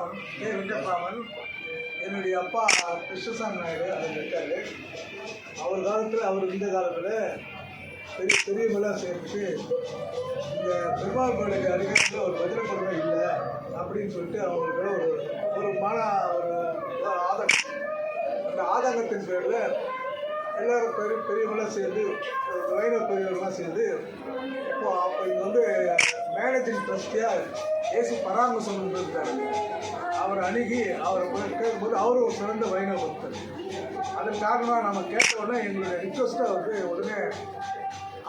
Venkatraman K Venkatraman என்னுடைய அப்பா கிருஷ்ணசாமி நாயுடு அவர் இருக்காரு அவர் காலத்தில் அவர் இந்த காலத்தில் பெரிய பெரிய மலை சேர்த்து இந்த பெருமாள் கோயிலுக்கு அருகில் ஒரு பஜனை கொடுமை இல்லை அப்படின்னு சொல்லிட்டு அவங்களுக்கு ஒரு ஒரு மன ஒரு ஆதங்கம். அந்த ஆதங்கத்தின் பேரில் எல்லாரும் பெரிய பெரியவங்களாம் சேர்ந்து ஒரு வைணவ பெரியவர்கள்லாம் சேர்ந்து இப்போ அப்போ இது வந்து மேனேஜிங் ட்ரஸ்டியாக ஏசி பராமசம் இருக்காரு அவர் அணுகி அவரை கேட்கும்போது அவரும் ஒரு சிறந்த வைணவ பக்தர் அதன் காரணமாக நம்ம கேட்ட உடனே எங்களுடைய ரிக்வஸ்ட்டை வந்து உடனே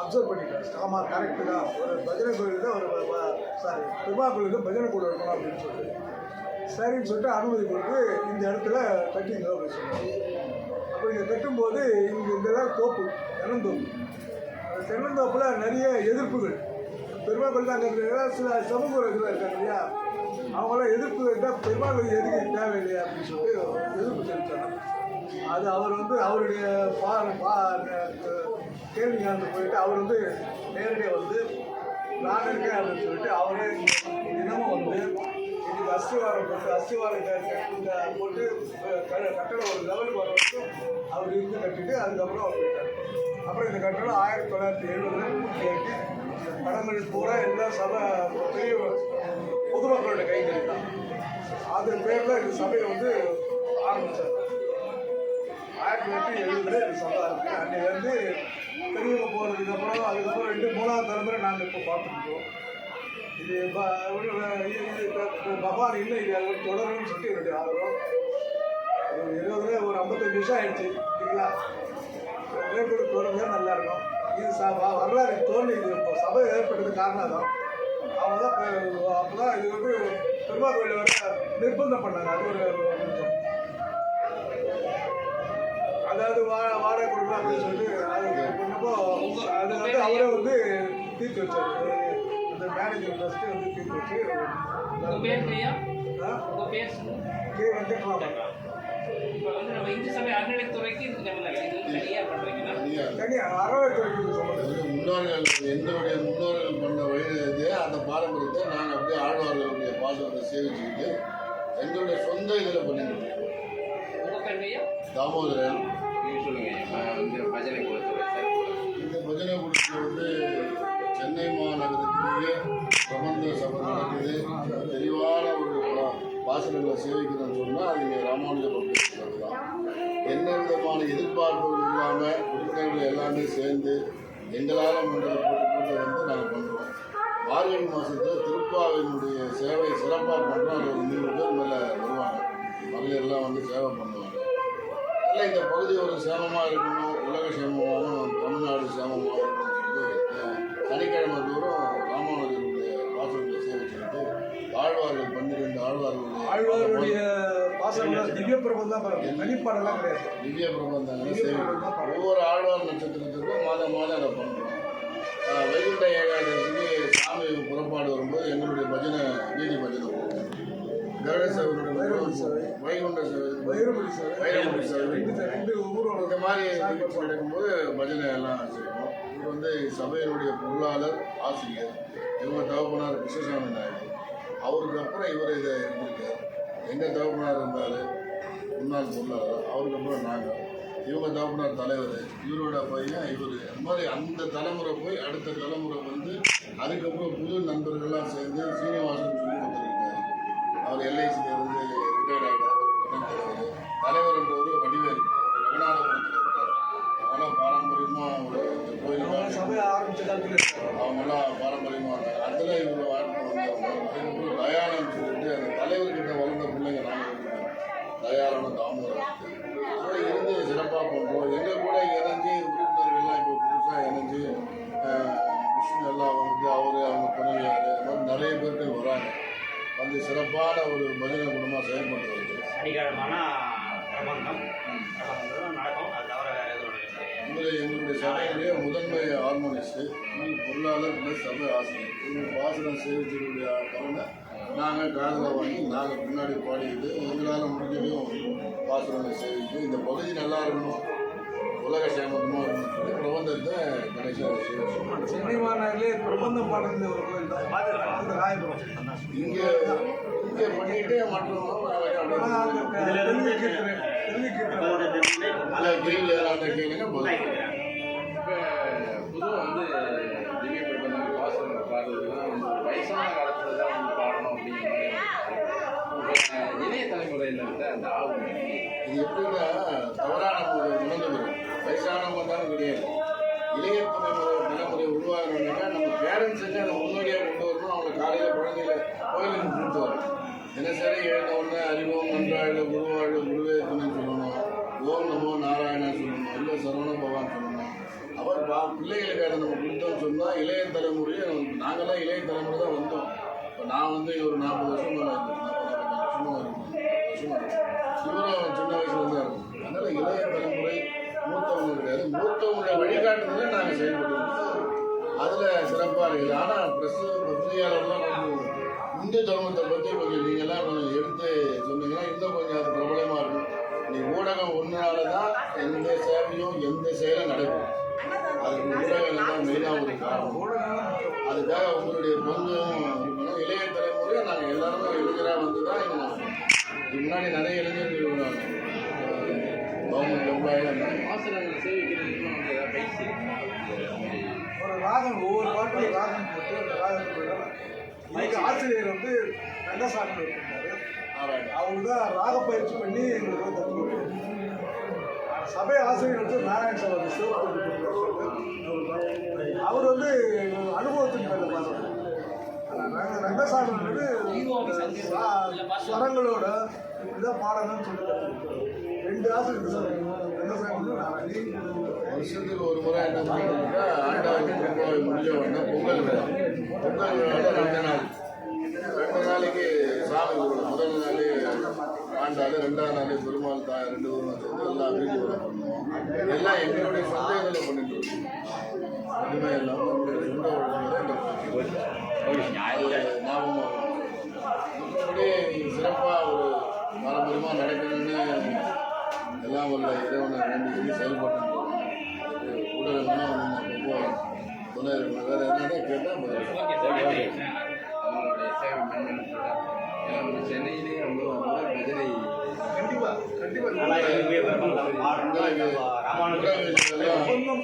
அப்சர்வ் பண்ணிட்டார். ஆமாம் கரெக்டு தான். ஒரு பஜனை கோயில் தான் ஒரு சாரி பெருமா கோயிலுக்கு பஜனை கூட இருக்கணும் அப்படின்னு சொல்லிட்டு. சரின்னு சொல்லிட்டு அனுமதி கொடுத்து இந்த இடத்துல கட்டிங்க அப்படின்னு சொன்னாங்க அப்போ இங்கே கட்டும்போது இங்கே இந்த தோப்பு தென்னந்தோப்பு அந்த தென்னந்தோப்பில் நிறைய எதிர்ப்புகள். பெருமாள் கோயில் தான் சில சமூக இருக்காங்க இல்லையா அவங்களாம் எதிர்ப்பு இருந்தால் பெருமாள் கோயில் எதுக்கு தேவையில்லையா அப்படின்னு சொல்லிட்டு எதிர்ப்பு தெரிவித்தாங்க அது அவர் வந்து அவருடைய பா பா கேள்வி ஞானத்துக்கு போயிட்டு அவர் வந்து நேரடியாக வந்து நான் இருக்கேன் அப்படின்னு சொல்லிட்டு அவரே தினமும் வந்து இன்னைக்கு அஸ்திவாரம் போட்டு அஸ்திவாரம் போட்டு கட்டணம் கட்டடம் ஒரு லெவலுக்கு வர வரைக்கும் அவர் இருந்து கட்டிட்டு அதுக்கப்புறம் அவர் போயிட்டார். அப்புறம் இந்த கட்டடம் ஆயிரத்தி தொள்ளாயிரத்தி எழுபதுல பூர்த்தியாக்கி படங்கள் பூரா எல்லா சபை பெரிய பொதுமக்களோட கைகள் தான் அதன் பேரில் இந்த சபையை வந்து ஆரம்பித்தார் ஆயிரத்தி தொள்ளாயிரத்தி எழுபதுல இந்த சபை இருக்கு அன்னையிலேருந்து பெரியவங்க போனதுக்கு அப்புறம் அதுக்கப்புறம் ரெண்டு மூணாவது தலைமுறை நாங்கள் இப்போ பார்த்துருக்கோம். இது பவான் இல்லை இது அது தொடரும்னு சொல்லிட்டு என்னுடைய ஆர்வம். இருபதுல ஒரு ஐம்பத்தஞ்சு நிமிஷம் ஆயிடுச்சு இல்லைங்களா? மேற்கொண்டு தொடர்ந்து நல்லா இருக்கும். இது ச வ- வரலாறு தோல்வி இது இப்போ சபை ஏற்பட்டது காரணம் தான் அவங்க தான் அப்போ தான் இது வந்து பெருமா கோயில் வர நிர்பந்தம் பண்ணாங்க. அது ஒரு அதாவது வா வாடகை கொடுக்கலாம் அப்படின்னு சொல்லிட்டு அது பண்ணப்போ அது வந்து அவரே வந்து தீர்த்து வச்சாரு. அந்த மேனேஜர் ட்ரஸ்ட்டு வந்து தீர்த்து வச்சு பேர் கே வெங்கட்ராமன். இப்போ வந்து நம்ம இந்து சபை அறநிலைத்துறைக்கு இது தனியாக பண்ணுறீங்கன்னா முன்னோர்கள் எங்களுடைய முன்னோர்கள் பண்ண வழியிலே அந்த பாரம்பரியத்தை நாங்கள் அப்படியே ஆழ்வார்களுடைய பாசத்தை சேவிச்சுக்கிட்டு எங்களுடைய சொந்த இதில் பண்ணிட்டு தாமோதரன். சொல்லுங்க நான் பஜனை இந்த பஜனை குடிச்சு வந்து சென்னை மாநகரத்திலேயே பிரபந்த சபை நடக்குது தெளிவான ஒரு பாசனங்களை சேவிக்கிறோம்னு சொன்னால் அது இங்கே ராமானுஜ பக்தர்கள் எந்த விதமான எதிர்பார்ப்புகள் இல்லாமல் உறுப்பினர்கள் எல்லாமே சேர்ந்து எங்களால் மண்டல போட்டு போட்டு வந்து நாங்கள் பண்ணுறோம் மார்கழி மாதத்தில் திருப்பாவினுடைய சேவை சிறப்பாக பண்ணுறோம் அது ஒரு நூறு பேர் மேலே வருவாங்க. மகளிர்லாம் வந்து சேவை பண்ணுவாங்க. இல்லை இந்த பகுதி ஒரு சேமமாக இருக்கணும். உலக சேமமாகவும் தமிழ்நாடு சேமமாக இருக்கணும்னு சொல்லிட்டு சனிக்கிழமை தோறும் ராமானுஜருடைய வாசல்களை சேவிச்சுட்டு ஆழ்வார்கள் பன்னிரெண்டு ஆழ்வார்களுடைய ஆழ்வாருடைய பாசனம் திவ்ய பிரபந்தம் தான் தனிப்பாடெல்லாம் கிடையாது திவ்ய ஒவ்வொரு ஆழ்வார் நட்சத்திரத்துக்கும் மாதம் மாதம் அதை பண்ணுறோம். வைகுண்ட ஏகாதசிக்கு சாமி புறப்பாடு வரும்போது எங்களுடைய பஜனை வீதி பஜனை போகும் கருட சேவை. வைகுண்ட சேவை வைரமுடி சேவை. வைரமுடி சேவை ஊர்வலம் இந்த மாதிரி நடக்கும்போது பஜனை எல்லாம் செய்வோம். இவர் வந்து சபையினுடைய பொருளாளர் ஆசிரியர் இவங்க தகப்பனார் கிருஷ்ணசாமி நாயுடு அவருக்கு அப்புறம் இவர் இதை இருந்திருக்கார் எங்கள் தகப்பனார் இருந்தார் முன்னாள் பொருளாளர் அவருக்கு அப்புறம் நாங்கள் இவங்க தகப்பனார் தலைவர். இவரோட பையன் இவர். அந்த மாதிரி அந்த தலைமுறை போய் அடுத்த தலைமுறை வந்து அதுக்கப்புறம் புது நண்பர்கள்லாம் சேர்ந்து சீனிவாசன் சொல்லி கொடுத்துருக்காரு. அவர் எல்ஐசியில் இருந்து ரிட்டையர்ட் ஆகிட்டார் தலைவர் தலைவர்ன்றவர் வடிவேல். ரங்கநாதபுரத்தில் இருக்கார். அவங்களாம் பாரம்பரியமாக ஒரு அவங்க கோயில் இருக்காங்க அவங்கெல்லாம் பாரம்பரியமாக இருந்தாங்க அதில் இவ்வளோ வாழ்க்கை சொல்லிட்டு அந்த தலைவர்கிட்ட வளர்ந்த பிள்ளைங்க நாங்கள் தயாரான தாமரம் கூட இருந்து சிறப்பாக பண்ணுறோம் எங்கள் கூட இணைஞ்சு உறுப்பினர்கள்லாம் இப்போ புதுசாக இணைஞ்சு விஷ்ணு எல்லாம் வந்து அவர் அவங்க துணைவியார் அது மாதிரி நிறைய பேர்கள் வராங்க. வந்து சிறப்பான ஒரு பஜனை குணமாக செயல்பட்டு வருது. சனிக்கிழமைனா பிரபந்தம். நடக்கும். இவர் எங்களுடைய சபையினுடைய முதன்மை ஹார்மோனிஸ்ட்டு பொருளாளர் ப்ளஸ் சபை ஆசிரியர். இவங்க பாசனம் சேவிச்சருடைய பலனை நாங்கள் காதில் வாங்கி நாங்கள் பின்னாடி பாடிக்கிட்டு எங்களால் முடிஞ்சதையும் பாசனங்களை சேவித்து இந்த பகுதி நல்லா இருக்கணும் உலக சேமத்தமாக இருக்கணும்னு சொல்லி பிரபந்தத்தை கணேசன் சேவிச்சோம் சென்னை மாநகரிலே பிரபந்தம் பாடுறது ஒரு கோயில் தான். பார்த்துருக்கோம். அந்த ராயபுரம். இங்கே இங்கே பண்ணிட்டு மற்றவங்க ஆனா, அந்த க- அல்ல ஏதாவது கேளுங்க போதும் இப்போ பொதுவாக வந்து திவ்ய பிரபந்தம் பாடுறதுலாம் வந்து வயசான காலத்தில் தான் வந்து பாடணும் அப்படிங்கிற மாதிரி இளைய அந்த இது எப்படின்னா தவறான ஒரு வயசானவங்க தான் கிடையாது இளைய தலைமுறை தலைமுறை உருவாகணும்னாக்கா நம்ம பேரண்ட்ஸுக்கு அதை முன்னோடியாக கொண்டு வரணும் அவங்க காலையில் குழந்தைகளை கோயிலுக்கு கூப்பிட்டு வரணும் தினசரி எழுந்த உடனே அறிவோம் நன்றாழ குருவாழ குருவே துணை ஓம் நமோ நாராயணா சொல்லணும் இல்லை சரவண பகவான் சொல்லணும் அவர் பா பிள்ளைகளுக்காக நம்ம கொடுத்தோம் சொன்னால் இளைய தலைமுறையை நாங்கள்லாம் நாங்களாம் இளைய தலைமுறை தான் வந்தோம். இப்போ நான் வந்து ஒரு நாற்பது வருஷம் மேலே நாற்பது வருஷமாக இருக்கும் இவரும் சின்ன வயசுல தான் இருக்கும் அதனால இளைய தலைமுறை மூத்தவங்க கிடையாது மூத்தவங்களை வழிகாட்டுதல நாங்கள் செயல்படுவோம். அதில் சிறப்பாக இருக்குது. ஆனால் ப்ரெஸ் பத்திரிகையாளர்லாம் வந்து இந்து தர்மத்தை பற்றி கொஞ்சம் நீங்கள்லாம் கொஞ்சம் எடுத்து சொன்னீங்கன்னா இன்னும் எந்த சேவையும் எந்த செயலும் நடக்கும் அதுக்கு ஊடகங்கள் தான் மெயினாக ஒரு காரணம். அதுக்காக உங்களுடைய பங்கும் இருக்கணும். இளைய தலைமுறையை நாங்கள் எல்லாருமே இளைஞராக வந்து தான் இதுக்கு முன்னாடி நிறைய இளைஞர்கள் கவர்மெண்ட் எம்ப்ளாயாக இருக்குமா? அந்த மாதிரி ஒரு ராகம் ஒவ்வொரு பாட்டும் ராகம் போட்டு அந்த ராகத்துக்கு இன்னைக்கு ஆசிரியர் வந்து ரங்கசாமி இருக்காரு. அவர் தான் ராக பயிற்சி பண்ணி எங்களுக்கு. சபை ஆசிரியர் வந்து நாராயணசாமி அவர் வந்து அனுபவத்தின் மேல பார்த்தார். ரங்கசாமி வந்து ஸ்வரங்களோட இப்படிதான் பாடணும்னு சொல்லி ரெண்டு ஆசிரியர் சார் ரங்கசாமி வருஷத்துக்கு ஒரு முறை என்ன பண்ணுறோம்னா ஆண்டாண்டு பொங்கல் முடிஞ்ச உடனே பொங்கல் விழா. பொங்கல் விழாவில் ரெண்டு நாள் ரெண்டு நாளைக்கு சாமி கும்பிடும் முதல் நாள் ஆண்டாள் ரெண்டாவது நாள் பெருமாள் தாய் ரெண்டு எல்லாம் வீட்டு விழா பண்ணுவோம். எல்லாம் எங்களுடைய சொந்த இதில் பண்ணிட்டு இருக்கோம் எதுவுமே இல்லாமல் எங்களுடைய சொந்த உழைப்புல அது ஞாபகம் மற்றபடி சிறப்பாக ஒரு பாரம்பரியமாக நடக்கணும்னு எல்லாம் வல்ல இறைவனை வேண்டி செயல்பட்டு ஊடகம்னா ரொம்ப துணை இருக்கணும் வேறு என்னென்ன கேட்டால் அவங்களுடைய சேவை சென்னையிலேயே ரொம்ப பஜனை கண்டிப்பா கண்டிப்பா.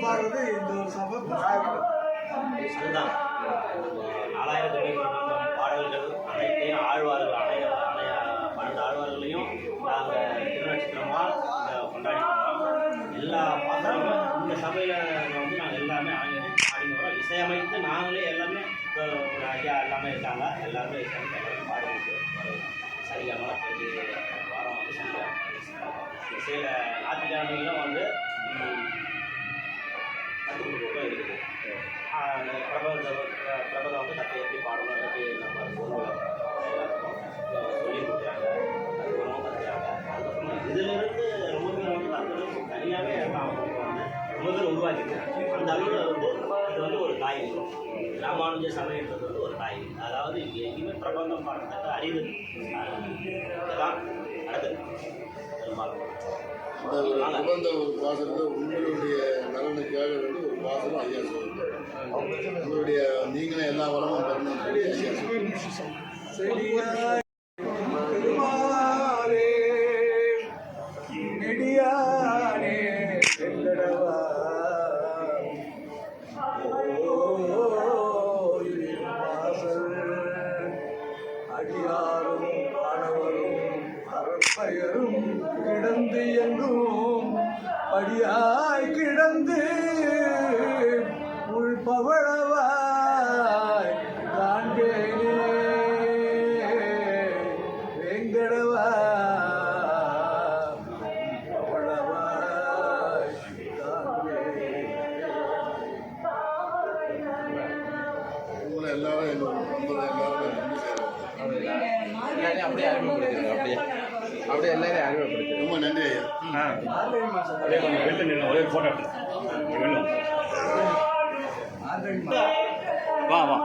பாடுறது இந்த ஒரு சபை நாலாயிரத்தி பாடல்கள் அனைத்தையும் ஆழ்வார்கள் அனைய அனைய பன்னெண்டு ஆழ்வார்களையும் நாங்கள் திருநட்சத்திரமாக கொண்டாடிக்கிறோம் எல்லா பாசனங்களும் இந்த சபையில் வந்து நாங்கள் எல்லாமே வரோம் இசையமைத்து நாங்களே எல்லாமே இப்போ ஒரு ஐயா எல்லாமே இருக்காங்க. எல்லாருமே இசையமைத்து எல்லாமே பாடி போய் வாரம் வந்து சனிக்கிழமை சில ஞாயிற்றுக்கிழமைகளும் வந்து ம், இருக்குது. ஆஹ் வந்து கற்று எப்படி பாடணும் எப்படி நம்ம பொருள் சொல்லி கொடுக்குறாங்க. அதுக்கப்புறமா இதிலிருந்து ரொம்ப பேர் வந்து கற்றுறது தனியாகவே அவங்க வந்து ரொம்ப பேர் உருவாக்கிக்கிறாங்க அந்த அளவில் வந்து இது வந்து ஒரு தாய். ராமானுஜ சமயன்றது வந்து ஒரு தாய். அதாவது இங்கே எங்கேயுமே பிரபந்தம் பாடுறதுக்கு அறிவு இதுதான் நடக்குது அந்த ஒரு பாசனத்தை உங்களுடைய நலனுக்காக வேண்டி ஒரு பாசனம் ஐயா சொல்லுங்கள் உங்களுடைய நீங்களே எல்லா வளமும் பெறணும்னு சொல்லி ஐயா அப்படியே அறிமுகப்படுத்துங்க அப்படியே. அப்படியே எல்லாரையும் அறிமுகப்படுத்துங்க ரொம்ப நன்றி ஐயா. அதே கொஞ்சம் வெளில நின்று ஒரே ஃபோட்டோ எடுத்து. வா வா.